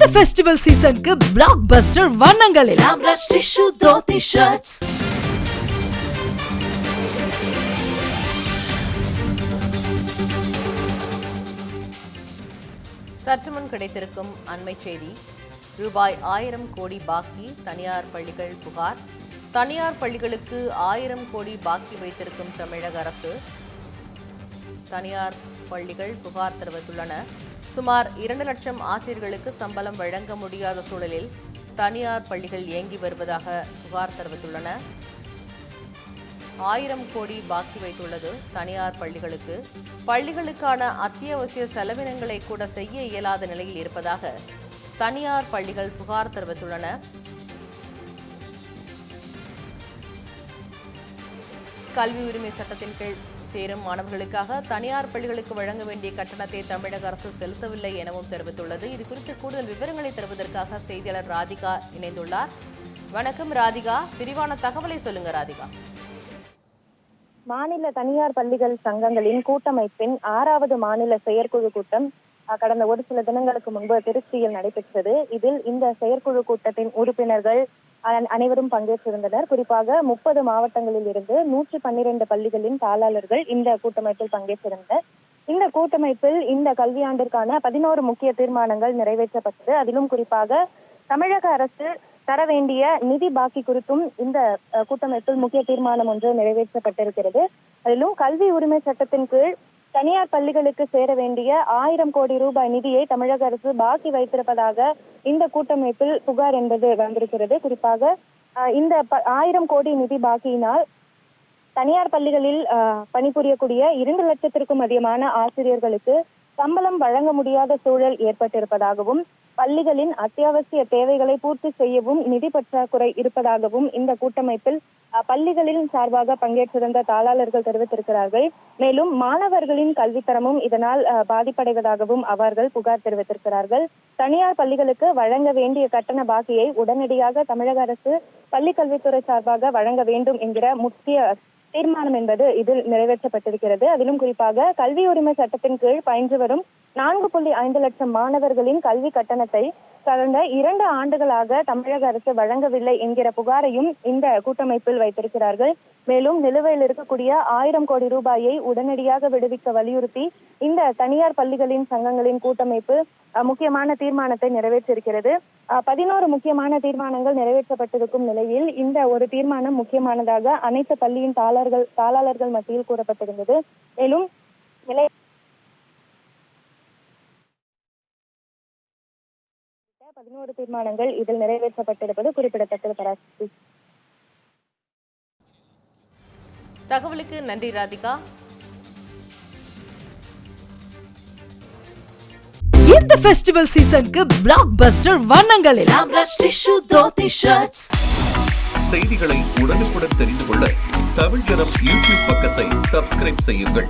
இந்த ஃபெஸ்டிவல் சீசனுக்கு பிளாக் பஸ்டர் வண்ணங்களில். ராம்ராஜ் டிஷ்யூ தோத்தி ஷர்ட்ஸ் சற்றுமுன் கிடைத்திருக்கும் அண்மை செய்தி. ரூபாய் ஆயிரம் கோடி பாக்கி தனியார் பள்ளிகள் புகார். தனியார் பள்ளிகளுக்கு ஆயிரம் கோடி பாக்கி வைத்திருக்கும் தமிழக அரசு. தனியார் பள்ளிகள் புகார் தெரிவித்துள்ளன. சுமார் இரண்டு லட்சம் ஆசிரியர்களுக்கு சம்பளம் வழங்க முடியாத சூழலில் தனியார் பள்ளிகள் இயங்கி வருவதாக புகார் தெரிவித்துள்ளன. ஆயிரம் கோடி பாக்கி வைத்துள்ளது தனியார் பள்ளிகளுக்கு. பள்ளிகளுக்கான அத்தியாவசிய செலவினங்களை கூட செய்ய இயலாத நிலையில் இருப்பதாக தனியார் பள்ளிகள் புகார் தெரிவித்துள்ளன. கல்வி உரிமை சட்டத்தின் கீழ் சேரும் மாணவர்களுக்காக தனியார் பள்ளிகளுக்கு வழங்க வேண்டிய கட்டணத்தை தமிழக அரசு செலுத்தவில்லை எனவும் தெரிவித்துள்ளது. இது குறித்து கூடுதல் விவரங்களை தருவதற்காக செய்தியாளர் ராதிகா இணைந்துள்ளார். வணக்கம் ராதிகா. விரிவான தகவலை சொல்லுங்க ராதிகா. மாநில தனியார் பள்ளிகள் சங்கங்களின் கூட்டமைப்பின் ஆறாவது மாநில செயற்குழு கூட்டம் கடந்த ஒரு சில தினங்களுக்கு முன்பு திருச்சியில் நடைபெற்றது. இதில் இந்த செயற்குழு கூட்டத்தின் உறுப்பினர்கள் அனைவரும் பங்கேற்றிருந்தனர். குறிப்பாக முப்பது மாவட்டங்களில் இருந்து நூற்றி பன்னிரண்டு பள்ளிகளின் தாளாளர்கள் இந்த கூட்டமைப்பில் பங்கேற்றிருந்தனர். இந்த கூட்டமைப்பில் இந்த கல்வியாண்டிற்கான பதினோரு முக்கிய தீர்மானங்கள் நிறைவேற்றப்பட்டது. அதிலும் குறிப்பாக தமிழக அரசு தர வேண்டிய நிதி பாக்கி குறித்தும் இந்த கூட்டமைப்பில் முக்கிய தீர்மானம் ஒன்று நிறைவேற்றப்பட்டிருக்கிறது. அதிலும் கல்வி உரிமை சட்டத்தின் கீழ் தனியார் பள்ளிகளுக்கு சேர வேண்டிய ஆயிரம் கோடி ரூபாய் நிதியை தமிழக அரசு பாக்கி வைத்திருப்பதாக இந்த கூட்டமைப்பில் புகார் என்பது வந்திருக்கிறது. குறிப்பாக இந்த ப- ஆயிரம் கோடி நிதி பாக்கியினால் தனியார் பள்ளிகளில் பணிபுரியக்கூடிய இரண்டு லட்சத்திற்கும் அதிகமான ஆசிரியர்களுக்கு சம்பளம் வழங்க முடியாத சூழல் ஏற்பட்டிருப்பதாகவும் பள்ளிகளின் அத்தியாவசிய தேவைகளை பூர்த்தி செய்யவும் நிதி பற்றாக்குறை இருப்பதாகவும் இந்த கூட்டமைப்பில் அஹ், பள்ளிகளின் சார்பாக பங்கேற்றிருந்த தாளாளர்கள் தெரிவித்திருக்கிறார்கள். மேலும் மாணவர்களின் கல்வித்தரமும் இதனால் அஹ், பாதிப்படைவதாகவும் அவர்கள் புகார் தெரிவித்திருக்கிறார்கள். தனியார் பள்ளிகளுக்கு வழங்க வேண்டிய கட்டண பாக்கியை உடனடியாக தமிழக அரசு பள்ளி கல்வித்துறை சார்பாக வழங்க வேண்டும் என்கிற முக்கிய தீர்மானம் என்பது இதில் நிறைவேற்றப்பட்டிருக்கிறது. அதிலும் குறிப்பாக கல்வி உரிமை சட்டத்தின் கீழ் பயின்று வரும் நான்கு புள்ளி ஐந்து லட்சம் மாணவர்களின் கல்வி கட்டணத்தை கடந்த இரண்டு ஆண்டுகளாக தமிழக அரசு வழங்கவில்லை என்கிற புகாரையும் இந்த கூட்டமைப்பில் வைத்திருக்கிறார்கள். மேலும் நிலுவையில் இருக்கக்கூடிய ஆயிரம் கோடி ரூபாயை உடனடியாக விடுவிக்க வலியுறுத்தி இந்த தனியார் பள்ளிகளின் சங்கங்களின் கூட்டமைப்பு அஹ், முக்கியமான தீர்மானத்தை நிறைவேற்றிருக்கிறது. அஹ், பதினோரு முக்கியமான தீர்மானங்கள் நிறைவேற்றப்பட்டிருக்கும் நிலையில் இந்த ஒரு தீர்மானம் முக்கியமானதாக அனைத்து பள்ளியின் தாளர்கள் தாளாளர்கள் மத்தியில் கூறப்பட்டிருந்தது. மேலும் நிலை பதினோரு தீர்மானங்கள் இதில் நிறைவேற்றப்பட்டிருப்பது குறிப்பிடத்தக்கது பராசக்தி. தகவலுக்கு நன்றி ராதிகா. இந்த ஃபெஸ்டிவல் சீசனுக்கு பிளாக் பஸ்டர் வண்ணங்களில். செய்திகளை உடனுக்குடன் தெரிந்து கொள்ள தமிழ் ஜனம் யூடியூப் பக்கத்தை சப்ஸ்கிரைப் செய்யுங்கள்.